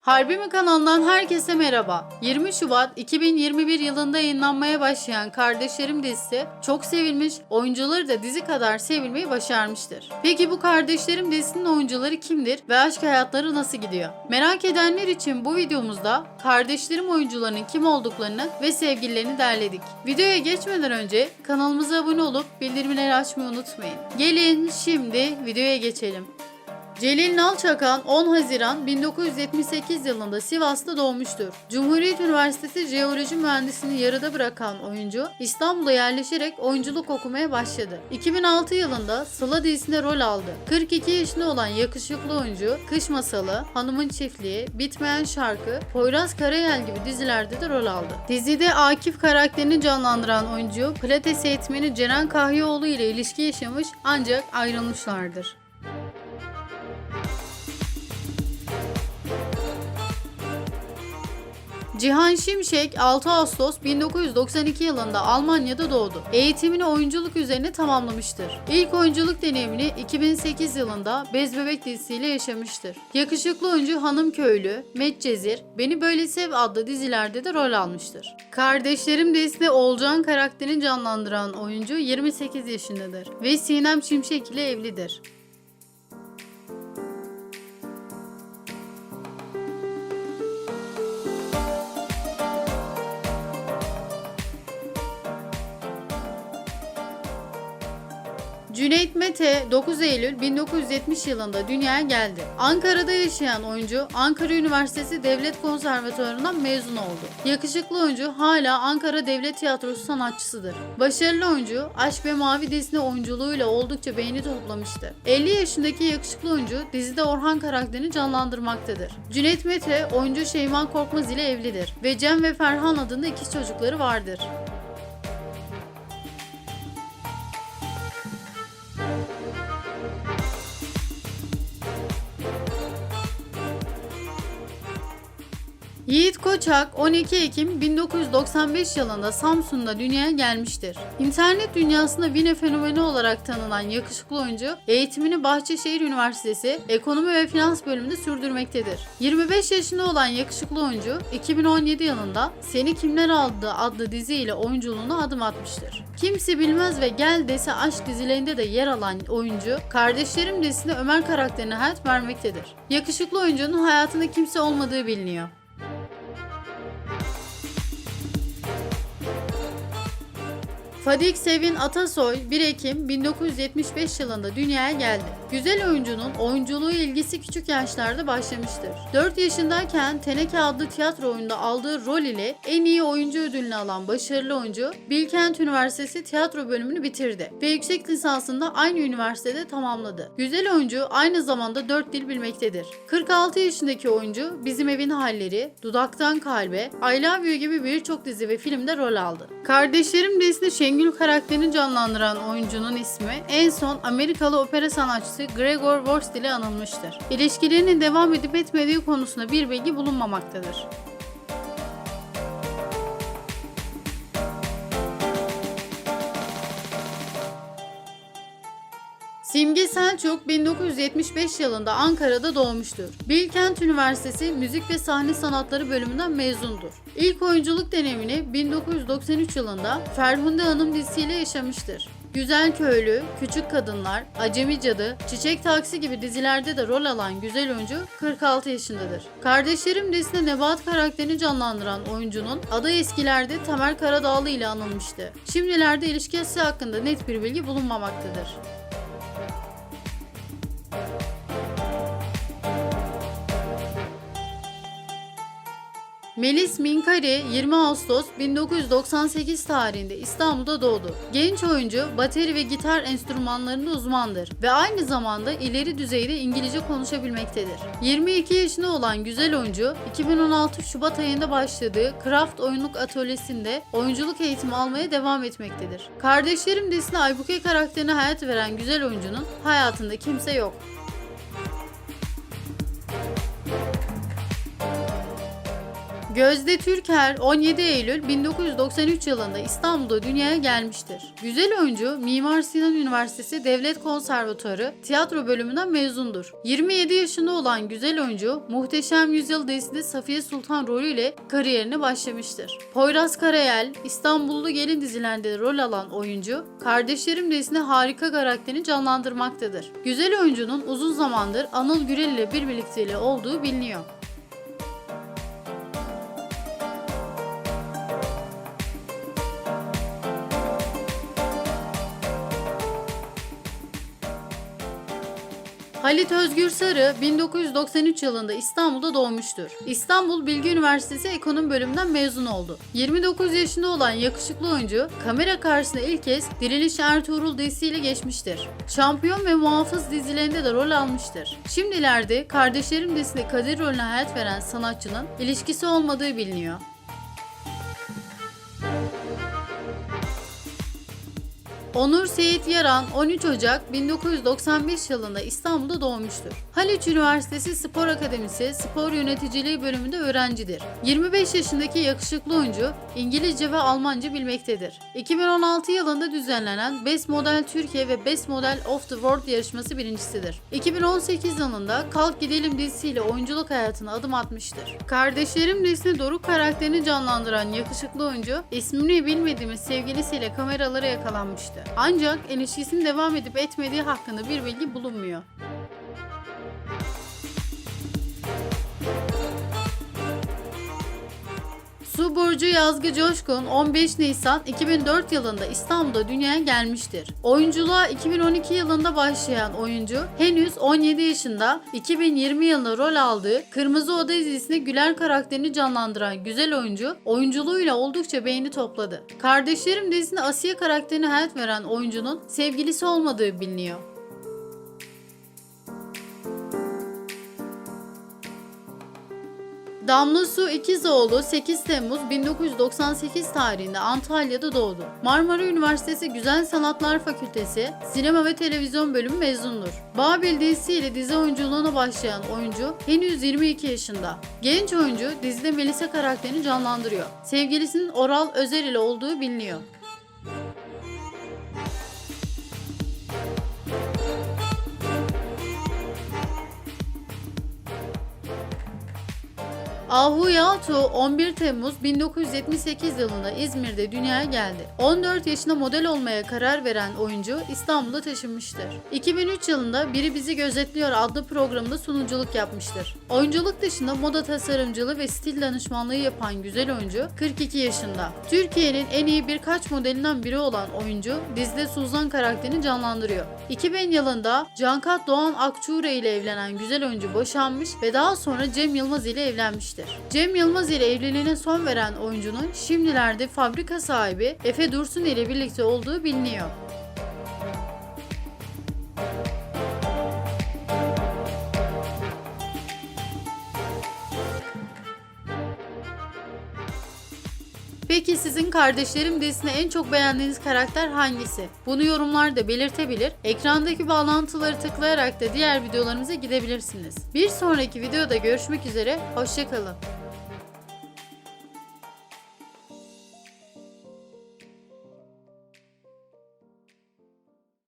Harbi mi kanalından herkese merhaba. 20 Şubat 2021 yılında yayınlanmaya başlayan Kardeşlerim dizisi çok sevilmiş, oyuncuları da dizi kadar sevilmeyi başarmıştır. Peki bu Kardeşlerim dizisinin oyuncuları kimdir ve aşk hayatları nasıl gidiyor? Merak edenler için bu videomuzda Kardeşlerim oyuncularının kim olduklarını ve sevgililerini derledik. Videoya geçmeden önce kanalımıza abone olup bildirimleri açmayı unutmayın. Gelin şimdi videoya geçelim. Celil Nalçakan 10 Haziran 1978 yılında Sivas'ta doğmuştur. Cumhuriyet Üniversitesi Jeoloji Mühendisliğini yarıda bırakan oyuncu İstanbul'a yerleşerek oyunculuk okumaya başladı. 2006 yılında Sıla dizisinde rol aldı. 42 yaşında olan yakışıklı oyuncu Kış Masalı, Hanımın Çiftliği, Bitmeyen Şarkı, Poyraz Karayel gibi dizilerde de rol aldı. Dizide Akif karakterini canlandıran oyuncu Pilates eğitmeni Ceren Kahyaoğlu ile ilişki yaşamış ancak ayrılmışlardır. Cihan Şimşek 6 Ağustos 1992 yılında Almanya'da doğdu. Eğitimini oyunculuk üzerine tamamlamıştır. İlk oyunculuk deneyimini 2008 yılında Bez Bebek dizisiyle yaşamıştır. Yakışıklı oyuncu Hanım Köylü, Medcezir, Beni Böyle Sev adlı dizilerde de rol almıştır. Kardeşlerim dizisinde Olcan karakterini canlandıran oyuncu 28 yaşındadır ve Sinem Şimşek ile evlidir. Cüneyt Mete 9 Eylül 1970 yılında dünyaya geldi. Ankara'da yaşayan oyuncu Ankara Üniversitesi Devlet Konservatuvarı'ndan mezun oldu. Yakışıklı oyuncu hala Ankara Devlet Tiyatrosu sanatçısıdır. Başarılı oyuncu Aşk ve Mavi dizisinde oyunculuğuyla oldukça beğeni toplamıştı. 50 yaşındaki yakışıklı oyuncu dizide Orhan karakterini canlandırmaktadır. Cüneyt Mete oyuncu Şeyma Korkmaz ile evlidir ve Cem ve Ferhan adında iki çocukları vardır. Yiğit Koçak 12 Ekim 1995 yılında Samsun'da dünyaya gelmiştir. İnternet dünyasında Vine fenomeni olarak tanınan yakışıklı oyuncu eğitimini Bahçeşehir Üniversitesi Ekonomi ve Finans bölümünde sürdürmektedir. 25 yaşında olan yakışıklı oyuncu 2017 yılında Seni Kimler Aldı adlı diziyle oyunculuğuna adım atmıştır. Kimse Bilmez ve Gel Dese Aşk dizilerinde de yer alan oyuncu Kardeşlerim dizisinde Ömer karakterine hayat vermektedir. Yakışıklı oyuncunun hayatında kimse olmadığı biliniyor. Fadik Sevin Atasoy 1 Ekim 1975 yılında dünyaya geldi. Güzel oyuncunun oyunculuğu ilgisi küçük yaşlarda başlamıştır. 4 yaşındayken Teneke adlı tiyatro oyununda aldığı rol ile en iyi oyuncu ödülünü alan başarılı oyuncu Bilkent Üniversitesi tiyatro bölümünü bitirdi ve yüksek lisansında aynı üniversitede tamamladı. Güzel oyuncu aynı zamanda 4 dil bilmektedir. 46 yaşındaki oyuncu Bizim Evin Halleri, Dudaktan Kalbe, I Love You gibi birçok dizi ve filmde rol aldı. Kardeşlerim dizisinde Şengül karakterini canlandıran oyuncunun ismi en son Amerikalı opera sanatçısı Gregor Worst ile anılmıştır. İlişkilerinin devam edip etmediği konusunda bir bilgi bulunmamaktadır. Simge Selçuk 1975 yılında Ankara'da doğmuştur. Bilkent Üniversitesi Müzik ve Sahne Sanatları bölümünden mezundur. İlk oyunculuk deneyimini 1993 yılında Ferhunde Hanım dizisiyle yaşamıştır. Güzel Köylü, Küçük Kadınlar, Acemi Cadı, Çiçek Taksi gibi dizilerde de rol alan güzel oyuncu 46 yaşındadır. Kardeşlerim dizisinde Nebahat karakterini canlandıran oyuncunun adı eskilerde Tamer Karadağlı ile anılmıştı. Şimdilerde ilişkisi hakkında net bir bilgi bulunmamaktadır. Melis Minkari 20 Ağustos 1998 tarihinde İstanbul'da doğdu. Genç oyuncu bateri ve gitar enstrümanlarında uzmandır ve aynı zamanda ileri düzeyde İngilizce konuşabilmektedir. 22 yaşında olan güzel oyuncu 2016 Şubat ayında başladığı Craft Oyunluk Atölyesi'nde oyunculuk eğitimi almaya devam etmektedir. Kardeşlerim dizisinde Aybuke karakterine hayat veren güzel oyuncunun hayatında kimse yok. Gözde Türker 17 Eylül 1993 yılında İstanbul'da dünyaya gelmiştir. Güzel oyuncu Mimar Sinan Üniversitesi Devlet Konservatuarı tiyatro bölümünden mezundur. 27 yaşında olan güzel oyuncu Muhteşem Yüzyıl dizisinde Safiye Sultan rolüyle kariyerine başlamıştır. Poyraz Karayel, İstanbullu Gelin dizilerinde rol alan oyuncu, Kardeşlerim dizisinde harika karakterini canlandırmaktadır. Güzel oyuncunun uzun zamandır Anıl Gürel ile bir birlikteliği olduğu biliniyor. Halit Özgür Sarı 1993 yılında İstanbul'da doğmuştur. İstanbul Bilgi Üniversitesi Ekonomi bölümünden mezun oldu. 29 yaşında olan yakışıklı oyuncu kamera karşısında ilk kez Diriliş Ertuğrul dizisiyle geçmiştir. Şampiyon ve Muhafız dizilerinde de rol almıştır. Şimdilerde Kardeşlerim dizisinde Kadir rolüne hayat veren sanatçının ilişkisi olmadığı biliniyor. Onur Seyit Yaran 13 Ocak 1995 yılında İstanbul'da doğmuştur. Haliç Üniversitesi Spor Akademisi Spor Yöneticiliği bölümünde öğrencidir. 25 yaşındaki yakışıklı oyuncu İngilizce ve Almanca bilmektedir. 2016 yılında düzenlenen Best Model Türkiye ve Best Model of the World yarışması birincisidir. 2018 yılında Kalk Gidelim dizisiyle oyunculuk hayatına adım atmıştır. Kardeşlerim dizisinde Doruk karakterini canlandıran yakışıklı oyuncu ismini bilmediğimiz sevgilisiyle kameralara yakalanmıştı. Ancak ilişkisinin devam edip etmediği hakkında bir bilgi bulunmuyor. Su Burcu Yazgı Coşkun 15 Nisan 2004 yılında İstanbul'da dünyaya gelmiştir. Oyunculuğa 2012 yılında başlayan oyuncu henüz 17 yaşında 2020 yılında rol aldığı Kırmızı Oda dizisinde Güler karakterini canlandıran güzel oyuncu oyunculuğuyla oldukça beğeni topladı. Kardeşlerim dizisinde Asiye karakterine hayat veren oyuncunun sevgilisi olmadığı biliniyor. Damla Su İkizoğlu 8 Temmuz 1998 tarihinde Antalya'da doğdu. Marmara Üniversitesi Güzel Sanatlar Fakültesi Sinema ve Televizyon Bölümü mezundur. Babil dizisiyle dizi oyunculuğuna başlayan oyuncu henüz 22 yaşında. Genç oyuncu dizide Melisa karakterini canlandırıyor. Sevgilisinin Oral Özer ile olduğu biliniyor. Ahu Yalçın 11 Temmuz 1978 yılında İzmir'de dünyaya geldi. 14 yaşında model olmaya karar veren oyuncu İstanbul'a taşınmıştır. 2003 yılında Biri Bizi Gözetliyor adlı programda sunuculuk yapmıştır. Oyunculuk dışında moda tasarımcılığı ve stil danışmanlığı yapan güzel oyuncu 42 yaşında. Türkiye'nin en iyi birkaç modelinden biri olan oyuncu dizide Suzan karakterini canlandırıyor. 2000 yılında Cankat Doğan Akçure ile evlenen güzel oyuncu boşanmış ve daha sonra Cem Yılmaz ile evlenmiştir. Cem Yılmaz ile evliliğine son veren oyuncunun şimdilerde fabrika sahibi Efe Dursun ile birlikte olduğu biliniyor. Peki sizin Kardeşlerim dizisinde en çok beğendiğiniz karakter hangisi? Bunu yorumlarda belirtebilir. Ekrandaki bağlantıları tıklayarak da diğer videolarımıza gidebilirsiniz. Bir sonraki videoda görüşmek üzere, hoşçakalın.